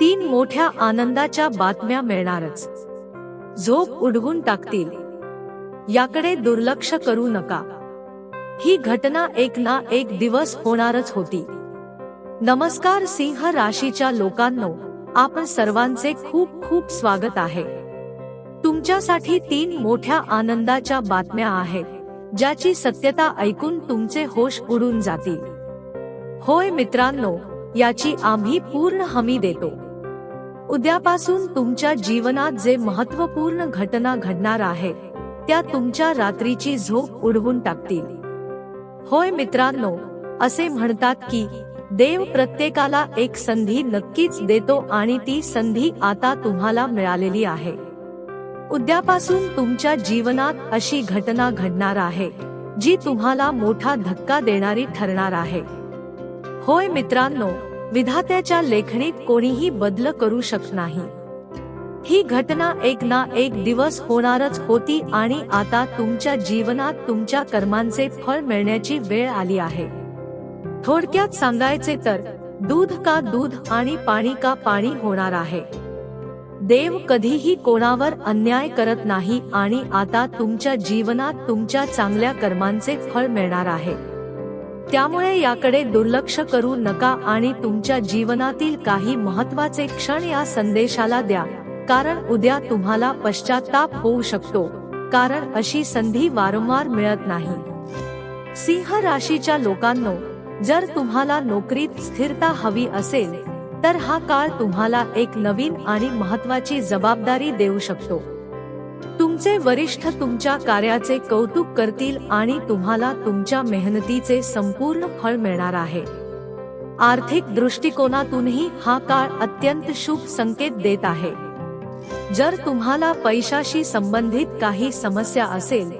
तीन मोठ्या आनंदाच्या बातम्या मिळणारच. झोप उडवून टाकतील. याकडे दुर्लक्ष करू नका. ही घटना एक ना एक दिवस होणारच होती. नमस्कार सिंह राशीच्या लोकांनो आपण सर्वांचे खूप खूप स्वागत आहे. तुमच्यासाठी तीन मोठ्या आनंदाच्या बातम्या आहेत ज्याची सत्यता ऐकून तुमचे होश उडून जातील. होय मित्रांनो याची आम्ही पूर्ण हमी देतो. उद्यापासून तुमच्या जीवनात जे महत्त्वपूर्ण घटना घडणार आहेत त्या तुमच्या रात्रीची झोप उडवून टाकतील. होय मित्रांनो असे म्हणतात की देव प्रत्येकाला एक संधी नक्कीच देतो आणि ती संधी आता तुम्हाला मिळालेली आहे. उद्यापासून तुमच्या जीवनात अशी घटना घडणार आहे जी तुम्हाला मोठा धक्का देणारी ठरणार आहे. होय मित्रांनो विधात्याच्या लेखणीत कोणीही बदल करू शकत नाही. ही घटना एक ना एक दिवस होणारच होती आणि आता तुमच्या जीवनात तुमच्या कर्मांचे फळ मिळण्याची वेळ आली आहे. थोडक्यात सांगायचे तर दूध का दूध आणि पाणी का पाणी होणार आहे. देव कधीही कोणावर अन्याय करत नाही आणि आता तुमच्या जीवनात तुमच्या चांगल्या कर्मांचे फळ मिळणार आहे. त्यामुळे याकडे दुर्लक्ष करू नका आणि तुमच्या जीवनातील काही महत्त्वाचे क्षण या संदेशाला द्या. कारण उद्या तुम्हाला पश्चाताप होऊ शकतो. कारण अशी संधी वारंवार मिळत नाही. सिंह राशीच्या लोकांनो जर तुम्हाला नोकरीत स्थिरता हवी असेल तर हा काळ तुम्हाला एक नवीन आणि महत्वाची जबाबदारी देऊ शकतो. तुमचे वरिष्ठ तुमच्या कार्याचे कौतुक करतील आणि तुम्हाला तुमच्या मेहनतीचे संपूर्ण फळ मिळणार आहे. आर्थिक दृष्टिकोनातूनही हा काळ अत्यंत शुभ संकेत देत आहे. जर तुम्हाला पैशाशी संबंधित काही समस्या असेल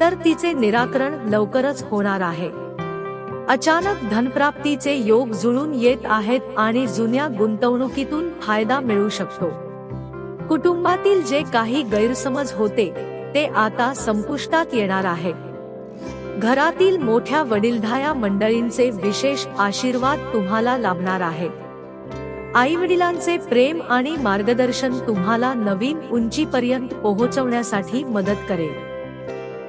तर तिचे निराकरण लवकरच होणार आहे. अचानक धनप्राप्तीचे योग जुळून येत आहेत आणि जुन्या गुंतवणुकीतून फायदा मिळू शकतो. कुटुंबातील जे काही गैरसमज होते ते आता संपुष्टात येणार आहे. घरातील मोठ्या वडीलधाया मंडळींचे विशेष आशीर्वाद तुम्हाला लाभणार आहे. आई वडिलांचे प्रेम आणि मार्गदर्शन तुम्हाला नवीन उंचीपर्यंत पोहोचवण्यासाठी मदत करेल.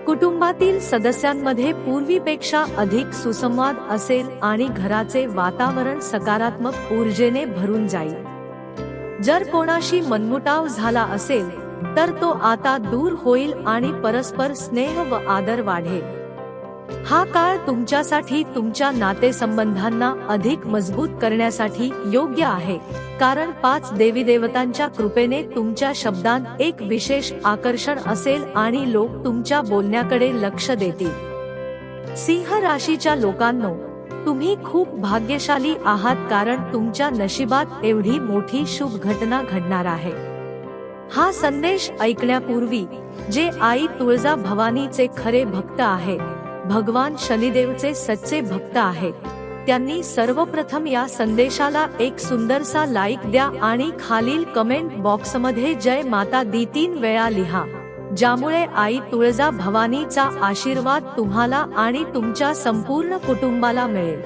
कुटुंबातील सदस्यांमध्ये पूर्वीपेक्षा अधिक सुसंवाद असेल आणि घराचे वातावरण सकारात्मक ऊर्जेने भरून जाईल. जर कोणाशी मनमुटाव झाला असेल तर तो आता दूर होईल आणि परस्पर स्नेह व आदर वाढेल. हा काळ तुमच्यासाठी तुमच्या नातेसंबंधांना अधिक मजबूत करण्यासाठी योग्य आहे कारण पाच देवी देवतांच्या कृपेने तुमच्या शब्दांत एक विशेष आकर्षण असेल आणि लोक तुमच्या बोलण्याकडे लक्ष देतील. सिंह राशीच्या लोकांनो तुम्ही खूप भाग्यशाली आहात कारण तुमच्या नशिबात एवढी मोठी शुभ घटना घडणार आहे. हा संदेश ऐकण्यापूर्वी जे आई तुळजा भवानीचे खरे भक्त आहेत भगवान शनिदेवचे सच्चे भक्त आहेत त्यांनी सर्वप्रथम या संदेशाला एक सुंदरसा लाईक द्या आणि खालील कमेंट बॉक्समध्ये जय माता दी तीन वेळा लिहा. ज्यामुळे आई तुळजा भवानीचा आशीर्वाद तुम्हाला आणि तुमच्या संपूर्ण कुटुंबाला मिळेल.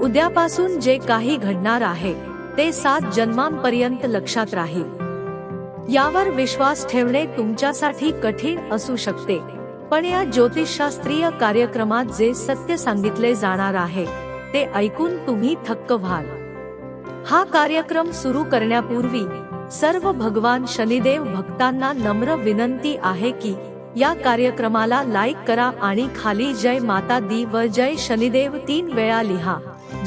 उद्यापासून जे काही घडणार आहे ते सात जन्मांपर्यंत लक्षात राहील. यावर विश्वास ठेवणे तुमच्यासाठी कठीण असू शकते पण या ज्योतिषशास्त्रीय कार्यक्रमात जे सत्य सांगितले जाणार आहे ते ऐकून तुम्ही थक्क व्हाल. हा कार्यक्रम सुरू करण्यापूर्वी सर्व भगवान शनिदेव भक्तांना नम्र विनंती आहे की या कार्यक्रमाला लाईक करा आणि खाली जय माता दी व जय शनिदेव तीन वेळा लिहा.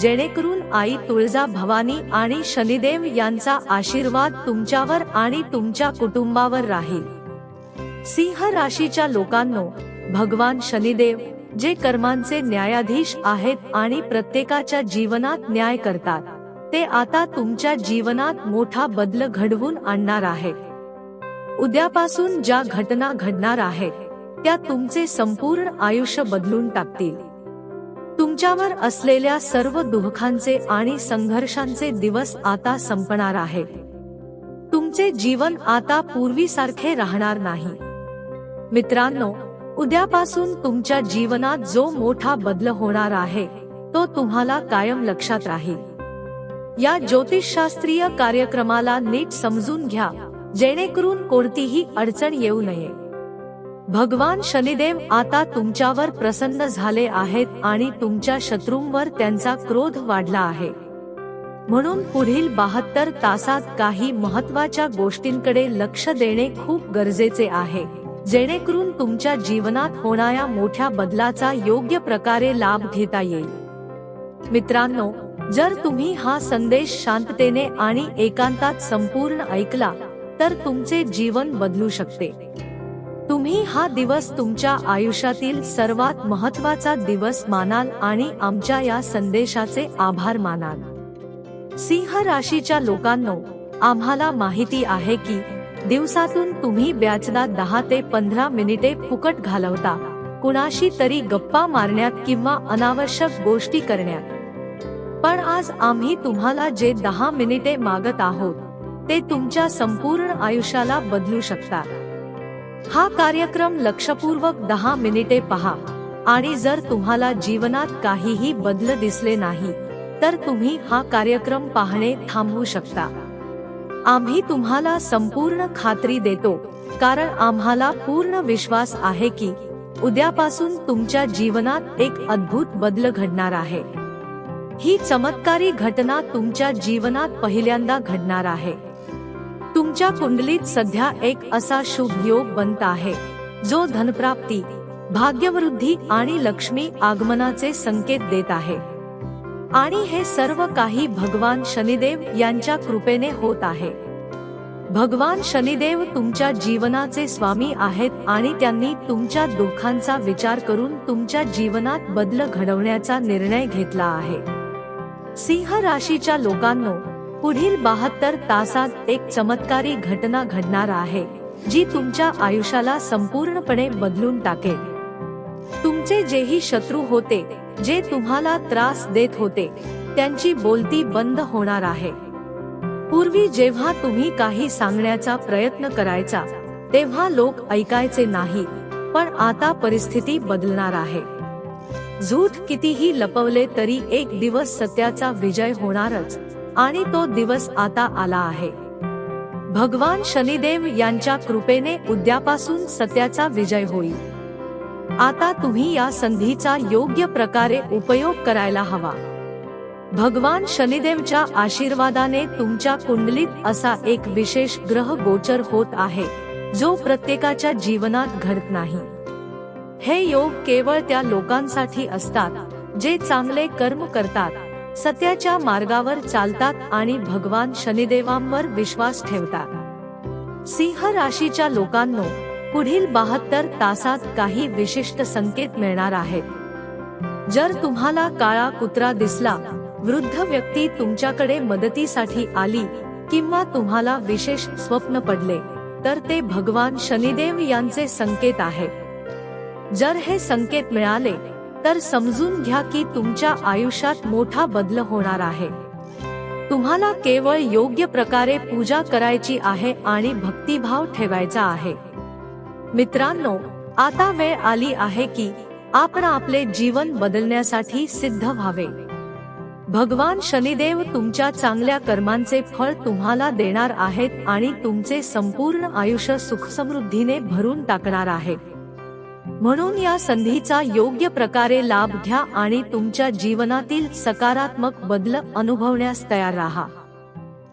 जेणेकरून आई तुळजा भवानी आणि शनिदेव यांचा आशीर्वाद तुमच्यावर आणि तुमच्या कुटुंबावर राहील. सिंह राशीच्या लोकांनो भगवान शनिदेव जे कर्मांचे न्यायाधीश आहेत आणि प्रत्येकाच्या जीवनात न्याय करतात. ते आता तुमच्या जीवनात मोठा बदल घडवून आणणार आहेत. उद्यापासून ज्या घटना घडणार आहेत त्या तुमचे संपूर्ण आयुष्य बदलून टाकतील. तुमच्यावर असलेल्या सर्व दुःखांचे आणि संघर्षांचे दिवस आता संपणार आहेत. तुमचे जीवन आता पूर्वीसारखे राहणार नाही. मित्रांनो उद्यापासून तुमच्या जीवनात जो मोठा बदल होणार आहे तो तुम्हाला कायम लक्षात राहील. या ज्योतिषशास्त्रीय कार्यक्रमाला नीट समजून घ्या जेणेकरून कोणतीही अडचण येऊ नये. भगवान शनिदेव आता तुमच्यावर प्रसन्न झाले आहेत आणि तुमच्या शत्रूंवर त्यांचा क्रोध वाढला आहे. म्हणून पुढील बहात्तर तासात काही महत्त्वाच्या गोष्टींकडे लक्ष देणे खूप गरजेचे आहे जेणेकरून तुमच्या जीवनात होणाऱ्या मोठ्या बदलाचा योग्य प्रकारे लाभ घेता येईल. मित्रांनो जर तुम्ही हा संदेश शांततेने आणि एकांतात संपूर्ण ऐकला तर तुमचे जीवन बदलू शकते. तुम्ही हा दिवस तुमच्या आयुष्यातील सर्वात महत्त्वाचा दिवस मानाल आणि आमच्या या संदेशाचे आभार मानाल. सिंह राशीच्या लोकांनो आम्हाला माहिती आहे की दिवसातून तुम्ही ब्याचदा दहा ते पंधरा मिनिटे फुकट घालवता कुणाशी तरी गप्पा मारण्यात किंवा अनावश्यक गोष्टी करण्यात. पण आज आम्ही तुम्हाला जे दहा मिनिटे मागत आहोत ते तुमच्या संपूर्ण आयुष्याला बदलू शकतात हा कार्यक्रम लक्षपूर्वक दहा मिनिटे पहा. आणि जर तुम्हाला जीवनात काहीही बदल दिसले नाही तर तुम्ही हा कार्यक्रम पाहणे थांबवू शकता. आम्ही तुम्हाला संपूर्ण खात्री देतो कारण आम्हाला पूर्ण विश्वास आहे की उद्यापासून तुमच्या जीवनात एक अद्भुत बदल घडणार आहे. ही चमत्कारी घटना तुमच्या जीवनात पहिल्यांदा घडणार आहे. तुमच्या कुंडलीत सध्या एक असा शुभ योग बनत आहे जो धनप्राप्ती भाग्यवृद्धी आणि लक्ष्मी आगमनाचे संकेत देत आहे. आणि हे सर्व काही भगवान शनिदेव यांच्या कृपेने होत आहे. भगवान शनिदेव तुमच्या जीवनाचे स्वामी आहेत आणि त्यांनी तुमच्या दुःखांचा विचार करून तुमच्या जीवनात बदल घडवण्याचा निर्णय घेतला आहे. सिंह राशीच्या लोकांनो पुढील बहात्तर तासात एक चमत्कारी घटना घडणार आहे जी तुमच्या आयुष्याला संपूर्णपणे बदलून टाकेल. तुमचे जेही शत्रू होते जे तुम्हाला त्रास देत होते त्यांची बोलती बंद होणार आहे. पूर्वी जेव्हा तुम्ही काही सांगण्याचा प्रयत्न करायचा तेव्हा लोक ऐकायचे नाही पण आता परिस्थिती बदलणार आहे. झूठ कितीही लपवले तरी एक दिवस सत्याचा विजय होणारच आणि तो दिवस आता आला आहे. भगवान शनिदेव यांच्या कृपेने उद्यापासून सत्याचा विजय होईल. आता तुम्ही या संधीचा योग्य प्रकारे उपयोग करायला हवा. भगवान शनिदेवच्या आशीर्वादाने तुमच्या कुंडलीत असा एक विशेष ग्रह गोचर होत आहे जो प्रत्येकाच्या जीवनात घडत नाही. हे योग केवळ त्या लोकांसाठी असतात जे चांगले कर्म करतात सत्याच्या मार्गावर चालतात आणि भगवान शनिदेवांवर विश्वास ठेवतात. सिंह राशीच्या लोकांनो पुढील बहात्तर तासात काही विशिष्ट संकेत मिळणार आहेत. जर तुम्हाला काळा कुत्रा दिसला वृद्ध व्यक्ती तुमच्याकडे मदतीसाठी आली किंवा तुम्हाला विशेष स्वप्न पडले तर ते भगवान शनिदेव यांचे संकेत आहेत. जर हे संकेत मिळाले तर समजून घ्या की तुमच्या आयुष्यात मोठा बदल होणार आहे. तुम्हाला केवळ योग्य प्रकारे पूजा करायची आहे आणि भक्तिभाव ठेवायचा आहे. मित्रांनो आता वेळ आली आहे की आपण आपले जीवन बदलण्यासाठी सिद्ध व्हावे. भगवान शनिदेव तुमच्या चांगल्या कर्मांचे फळ तुम्हाला देणार आहेत आणि तुमचे संपूर्ण आयुष्य सुखसमृद्धीने भरून टाकणार आहे म्हणून या संधीचा योग्य प्रकारे लाभ घ्या आणि तुमच्या जीवनातील सकारात्मक बदल अनुभवण्यास तयार राहा.